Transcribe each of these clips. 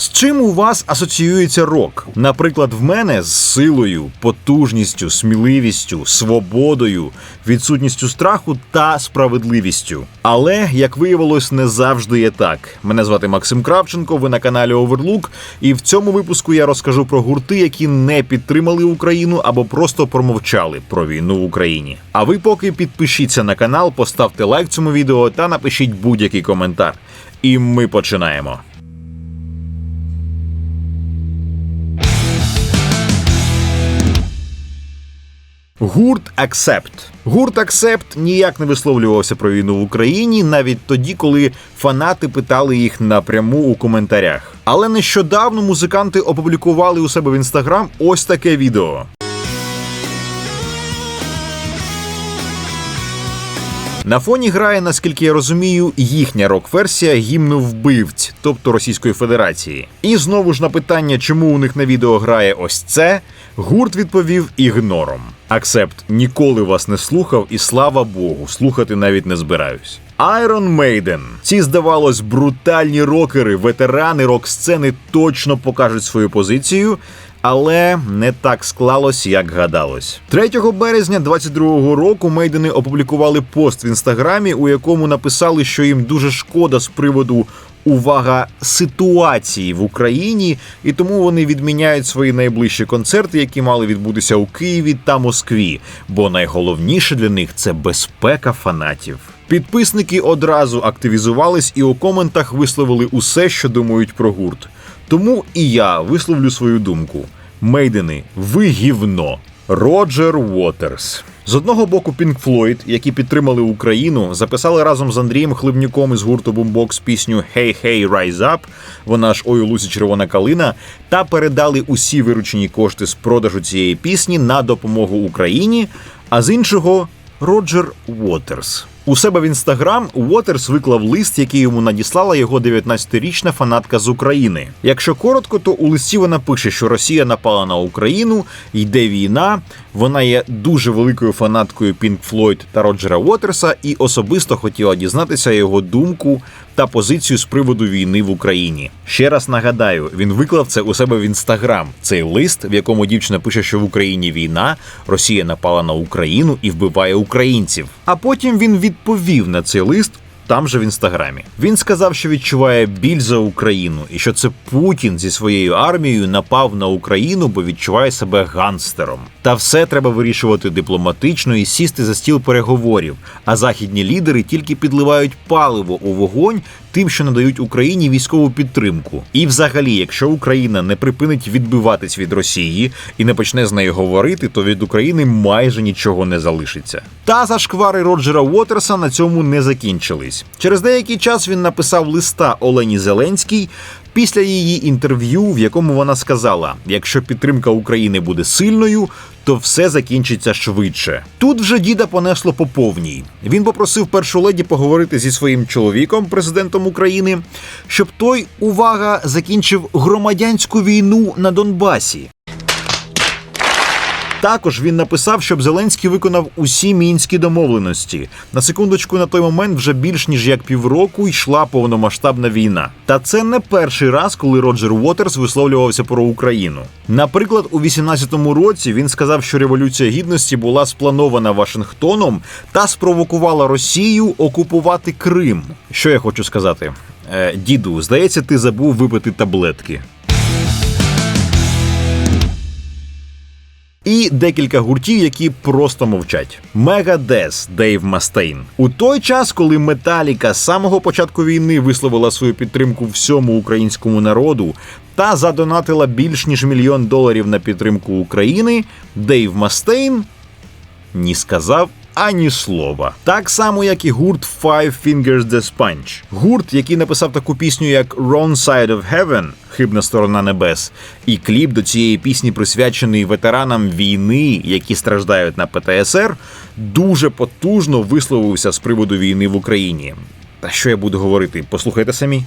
З чим у вас асоціюється рок? Наприклад, в мене з силою, потужністю, сміливістю, свободою, відсутністю страху та справедливістю. Але як виявилось, не завжди є так. Мене звати Максим Кравченко. Ви на каналі Overlook, і в цьому випуску я розкажу про гурти, які не підтримали Україну або просто промовчали про війну в Україні. А ви поки підпишіться на канал, поставте лайк цьому відео та напишіть будь-який коментар. І ми починаємо. Гурт Аксепт. Гурт Аксепт ніяк не висловлювався про війну в Україні навіть тоді, коли фанати питали їх напряму у коментарях. Але нещодавно музиканти опублікували у себе в інстаграм ось таке відео. На фоні грає, наскільки я розумію, їхня рок-версія гімну вбивць, тобто Російської Федерації. І знову ж на питання, чому у них на відео грає ось це, гурт відповів ігнором. Аксепт ніколи вас не слухав, і слава Богу, слухати навіть не збираюсь. Iron Maiden. Ці, здавалось, брутальні рокери, ветерани рок-сцени точно покажуть свою позицію. Але не так склалось, як гадалось. 3 березня 22-го року мейдени опублікували пост в інстаграмі, у якому написали, що їм дуже шкода з приводу увага ситуації в Україні, і тому вони відміняють свої найближчі концерти, які мали відбутися у Києві та Москві. Бо найголовніше для них це безпека фанатів. Підписники одразу активізувались і у коментах висловили усе, що думають про гурт. Тому і я висловлю свою думку. Мейдени, ви гівно. Роджер Уотерс. З одного боку, Pink Floyd, які підтримали Україну, записали разом з Андрієм Хливнюком із гурту Boombox пісню «Hey, hey, Rise Up», вона ж «Ой, лусі червона калина, та передали усі виручені кошти з продажу цієї пісні на допомогу Україні. А з іншого Роджер Уотерс. У себе в інстаграм Уотерс виклав лист, який йому надіслала його 19-річна фанатка з України. Якщо коротко, то у листі вона пише, що Росія напала на Україну, йде війна. Вона є дуже великою фанаткою Pink Floyd та Роджера Уотерса і особисто хотіла дізнатися його думку та позицію з приводу війни в Україні. Ще раз нагадаю, він виклав це у себе в інстаграм. Цей лист, в якому дівчина пише, що в Україні війна, Росія напала на Україну і вбиває українців. А потім він відповів на цей лист. Там же в інстаграмі він сказав, що відчуває біль за Україну, і що це Путін зі своєю армією напав на Україну, бо відчуває себе ганстером. Та все треба вирішувати дипломатично і сісти за стіл переговорів. А західні лідери тільки підливають паливо у вогонь тим, що надають Україні військову підтримку. І, взагалі, якщо Україна не припинить відбиватись від Росії і не почне з нею говорити, то від України майже нічого не залишиться. Та зашквари Роджера Уотерса на цьому не закінчились. Через деякий час він написав листа Олені Зеленській. Після її інтерв'ю, в якому вона сказала: якщо підтримка України буде сильною, то все закінчиться швидше. Тут вже діда понесло по повній. Він попросив першу леді поговорити зі своїм чоловіком, президентом України, щоб той увага закінчив громадянську війну на Донбасі. Також він написав, щоб Зеленський виконав усі мінські домовленості. На секундочку, на той момент вже більш ніж як півроку йшла повномасштабна війна. Та це не перший раз, коли Роджер Уотерс висловлювався про Україну. Наприклад, у 18-му році він сказав, що революція гідності була спланована Вашингтоном та спровокувала Росію окупувати Крим. Що я хочу сказати, Е, діду, здається, ти забув випити таблетки. І декілька гуртів, які просто мовчать. Мегадес Дейв Мастейн. У той час, коли Металіка з самого початку війни висловила свою підтримку всьому українському народу та задонатила більш ніж мільйон доларів на підтримку України, Дейв Мастейн ні сказав. Ані слова, так само як і гурт Five Fingers the Sponge. Гурт, який написав таку пісню, як Wrong Side of Heaven, хибна сторона небес, і кліп до цієї пісні присвячений ветеранам війни, які страждають на ПТСР, дуже потужно висловився з приводу війни в Україні. Та що я буду говорити? Послухайте самі.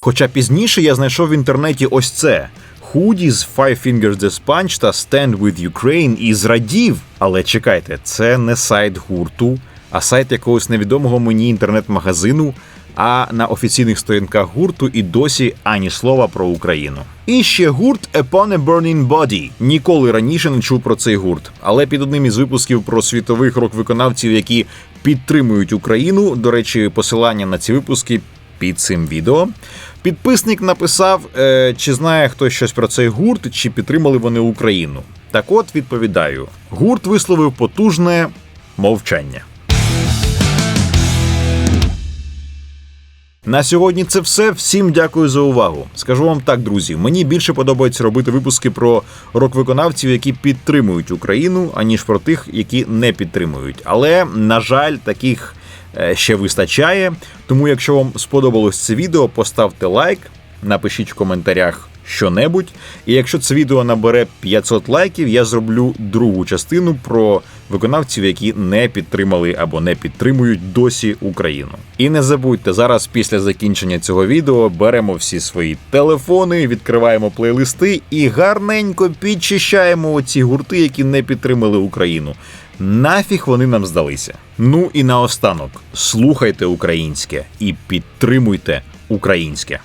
Хоча пізніше я знайшов в інтернеті ось це. З Five Fingers the Sponge та Stand with Ukraine і зрадів. Але чекайте, це не сайт гурту, а сайт якогось невідомого мені інтернет-магазину. А на офіційних сторінках гурту і досі ані слова про Україну. І ще гурт Upon a Burning Body. Ніколи раніше не чув про цей гурт. Але під одним із випусків про світових рок-виконавців, які підтримують Україну. До речі, посилання на ці випуски під цим відео. Підписник написав, е, чи знає хтось щось про цей гурт, чи підтримали вони Україну. Так от відповідаю: гурт висловив потужне мовчання. На сьогодні це все. Всім дякую за увагу. Скажу вам так, друзі. Мені більше подобається робити випуски про рок-виконавців, які підтримують Україну, аніж про тих, які не підтримують. Але на жаль, таких ще вистачає. Тому, якщо вам сподобалось це відео, поставте лайк, напишіть в коментарях що-небудь. І якщо це відео набере 500 лайків, я зроблю другу частину про виконавців, які не підтримали або не підтримують досі Україну. І не забудьте, зараз після закінчення цього відео беремо всі свої телефони, відкриваємо плейлисти і гарненько підчищаємо оці гурти, які не підтримали Україну. Нафіг вони нам здалися. Ну і наостанок, слухайте українське і підтримуйте українське.